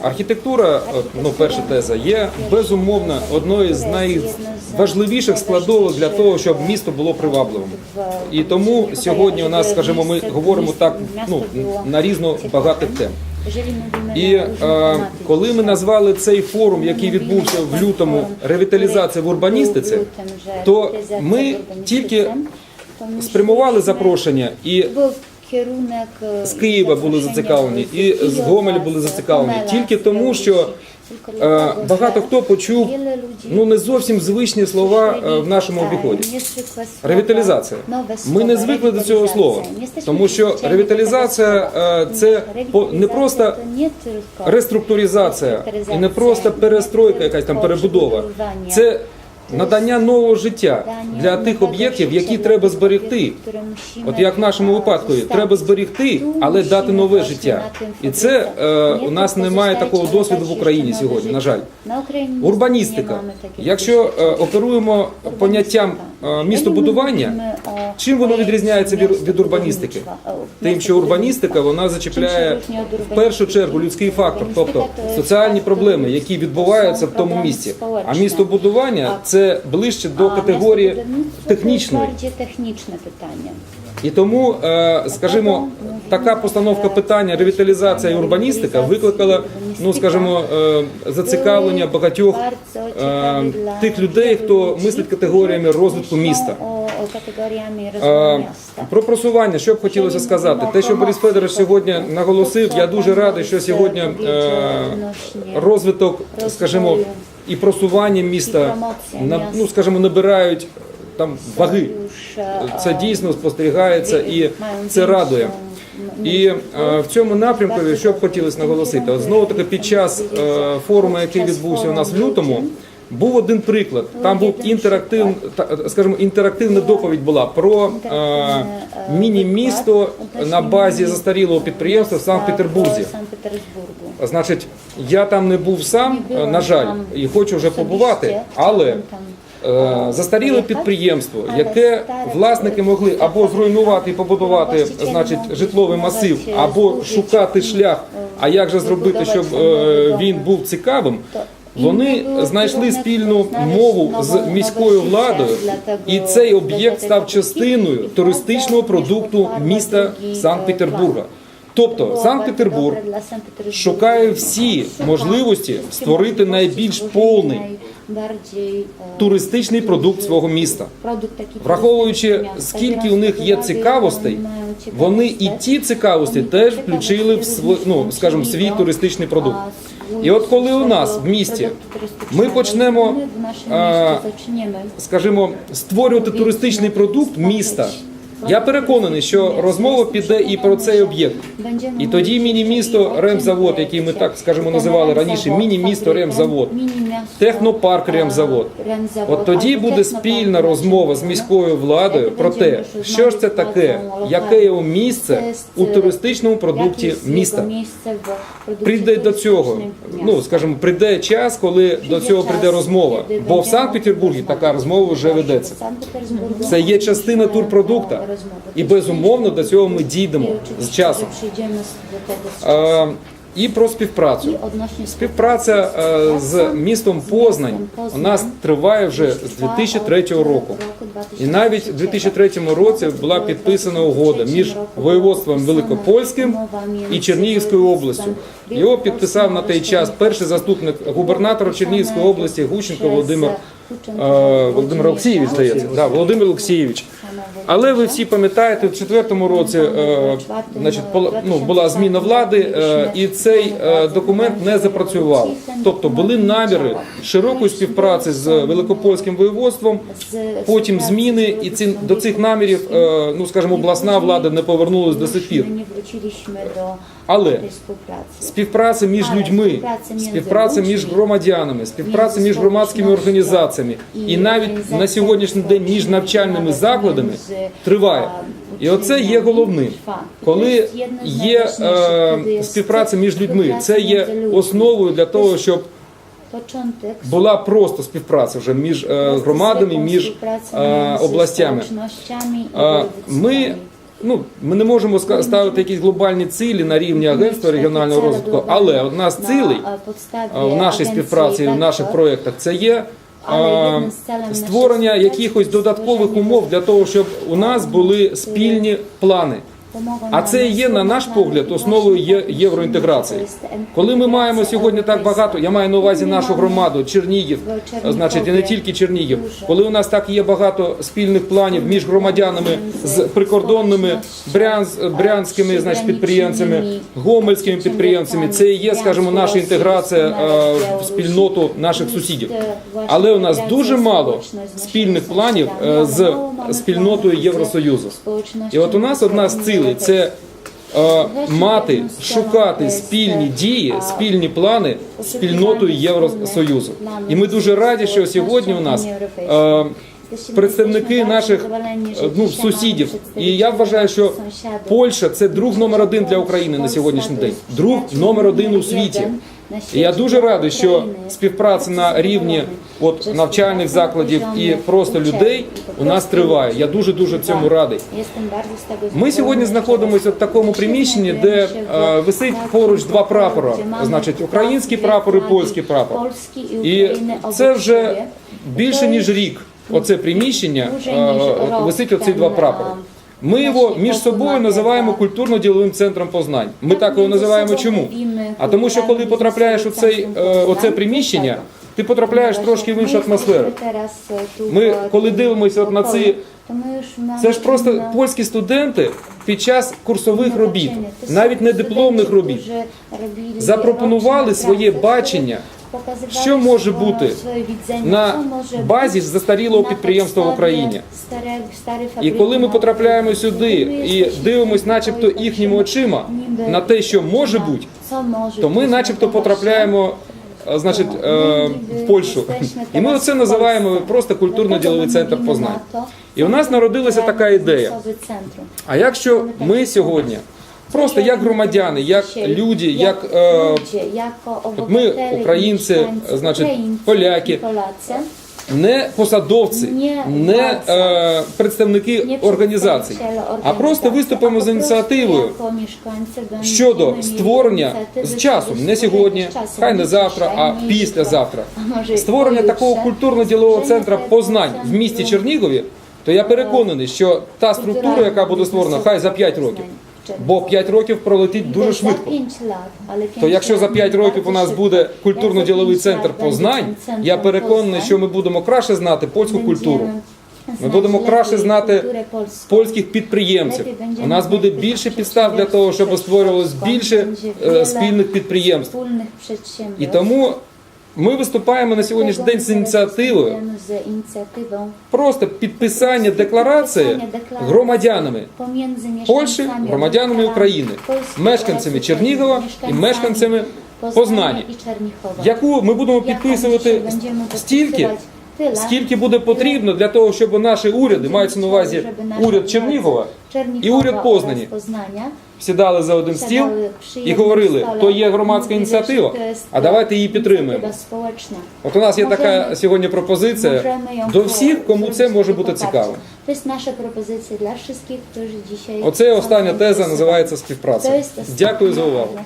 Архітектура, ну перша теза, є безумовно одною з найважливіших складових для того, щоб місто було привабливим. І тому сьогодні у нас, скажімо, ми говоримо так ну на різно багатих тем. І е, коли ми назвали цей форум, який відбувся в лютому, ревіталізація в урбаністиці, то ми тільки спрямували запрошення і з Києва були зацікавлені, і з Гомеля були зацікавлені тільки тому, що е, багато хто почув ну не зовсім звичні слова е, в нашому обіході. Ревіталізація. Ми не звикли до цього слова, тому що ревіталізація е, це не просто реструктуризація і не просто перестройка, якась там перебудова. Це надання нового життя для тих об'єктів, які треба зберегти. От як в нашому випадку, треба зберегти, але дати нове життя. І це е, у нас немає такого досвіду в Україні сьогодні. На жаль, урбаністика. Якщо е, оперуємо поняттям містобудування, чим воно відрізняється від, урбаністики? Тим, що урбаністика вона зачіпляє в першу чергу людський фактор, тобто соціальні проблеми, які відбуваються в тому місці. А містобудування це ближче до категорії технічної. технічне питання. І тому, е, скажімо, така постановка питання ревіталізація і урбаністика викликала, ну скажімо, е, зацікавлення багатьох е, тих людей, хто мислить категоріями розвитку міста. Про просування, що б хотілося сказати, те, що Борис Федорович сьогодні наголосив, я дуже радий, що сьогодні розвиток, скажімо, і просування міста ну, скажімо, набирають там ваги. Це дійсно спостерігається і це радує. І е, в цьому напрямку, що б хотілося наголосити, от знову таки під час е, форуму, який відбувся у нас в лютому, був один приклад. Там був інтерактив, скажімо, інтерактивна доповідь була про е, міні-місто на базі застарілого підприємства в Санкт-Петербурзі. Значить, я там не був сам, е, на жаль, і хочу вже побувати, але е, застаріле підприємство, яке власники могли або зруйнувати і побудувати, значить, житловий масив, або шукати шлях. А як же зробити, щоб е, він був цікавим? Вони знайшли спільну мову з міською владою, і цей об'єкт став частиною туристичного продукту міста Санкт-Петербурга. Тобто Санкт-Петербург шукає всі можливості створити найбільш повний туристичний продукт свого міста. Враховуючи, скільки у них є цікавостей, вони і ті цікавості теж включили в св- ну, скажімо, свій туристичний продукт. І от коли у нас в місті ми почнемо, скажімо, створювати туристичний продукт міста, я переконаний, що розмова піде і про цей об'єкт. І тоді міні-місто Ремзавод, який ми так скажімо називали раніше, міні-місто Ремзавод, технопарк Ремзавод. От тоді буде спільна розмова з міською владою про те, що ж це таке, яке його місце у туристичному продукті міста. Прийде до цього. Ну скажімо, прийде час, коли до цього прийде розмова. Бо в Санкт-Петербурзі така розмова вже ведеться. Це є частина турпродукта. І безумовно до цього ми дійдемо з часом. Е, І про співпрацю. Співпраця е, з містом Познань у нас триває вже з 2003 року. І навіть у 2003 році була підписана угода між воєводством Великопольським і Чернігівською областю. Його підписав на той час перший заступник губернатора Чернігівської області Гущенко Володимир е, Володимир Олексійович, здається. Да, Володимир Олексійович. Але ви всі пам'ятаєте, в четвертому році е, значить, ну, була зміна влади, е, і цей е, документ не запрацював. Тобто були наміри широкої співпраці з Великопольським воєводством, потім зміни, і ці, до цих намірів, е, ну скажімо, обласна влада не повернулась до сих пір. Але співпраця між людьми, співпраця між громадянами, співпраця між громадськими організаціями і навіть на сьогоднішній день між навчальними закладами триває. І оце є головним. Коли є е, співпраця між людьми, це є основою для того, щоб Початок була просто співпраця вже між е, громадами, між е, областями. Е, Ми ну ми не можемо ставити якісь глобальні цілі на рівні агентства регіонального розвитку, але одна з цілей а, в нашій співпраці, в наших проєктах це є. А, Створення якихось додаткових умов для того, щоб у нас були спільні плани. А це і є, на наш погляд, основою є євроінтеграції. Коли ми маємо сьогодні так багато, я маю на увазі нашу громаду, Чернігів, значить, і не тільки Чернігів. Коли у нас так є багато спільних планів між громадянами з прикордонними брянськими значить, підприємцями, гомельськими підприємцями, це і є, скажімо, наша інтеграція е, в спільноту наших сусідів. Але у нас дуже мало спільних планів е, з спільнотою Євросоюзу. І от у нас одна з цілей це е, мати, шукати спільні дії, спільні плани з спільнотою Євросоюзу. І ми дуже раді, що сьогодні у нас е, представники наших е, ну, сусідів. І я вважаю, що Польща це друг номер один для України на сьогоднішній день. Друг номер один у світі. І я дуже радий, що співпраця на рівні от навчальних закладів і просто людей у нас триває. Я дуже дуже цьому радий. Ми сьогодні знаходимося в такому приміщенні, де е, висить поруч два прапора. Значить, український прапор і польський прапор. І це вже більше ніж рік. Оце приміщення е, висить оці два прапори. Ми його між собою називаємо культурно-діловим центром познань. Ми так його називаємо чому? А тому, що коли потрапляєш у цей е, оце приміщення, ти потрапляєш трошки в іншу атмосферу. Ми коли дивимося от на ці, це ж просто польські студенти під час курсових робіт, навіть не дипломних робіт, запропонували своє бачення, що може бути на базі застарілого підприємства в Україні. І коли ми потрапляємо сюди і дивимося, начебто, їхніми очима на те, що може бути, то ми, начебто, потрапляємо. е, Значить, е, в Польщу. І ми оце називаємо просто культурно-діловий центр познань. І у нас народилася така ідея. А якщо ми сьогодні, просто як громадяни, як люди, як е, от ми, українці, значить, поляки, не посадовці, не е, представники організацій, а просто виступимо з ініціативою щодо створення з часом, не сьогодні, хай не завтра, а післязавтра, створення такого культурно-ділового центру познань в місті Чернігові, то я переконаний, що та структура, яка буде створена, хай за 5 років, бо 5 років пролетить дуже швидко. То якщо за 5 років у нас буде культурно-діловий центр познань, я переконаний, що ми будемо краще знати польську культуру. Ми будемо краще знати польських підприємців. У нас буде більше підстав для того, щоб створювалось більше е, спільних підприємств. І тому ми виступаємо на сьогоднішній день з ініціативою. Просто підписання декларації громадянами Польщі, громадянами України, мешканцями Чернігова і мешканцями Познання, яку ми будемо підписувати стільки, скільки буде потрібно для того, щоб наші уряди, мається на увазі уряд Чернігова і уряд Познані, сідали за один стіл і говорили, то є громадська ініціатива, а давайте її підтримуємо. От у нас є така сьогодні пропозиція до всіх, кому це може бути цікаво. To jest nasza propozycja dla wszystkich, którzy dzisiaj... Оце остання теза називається співпраця. Дякую за увагу.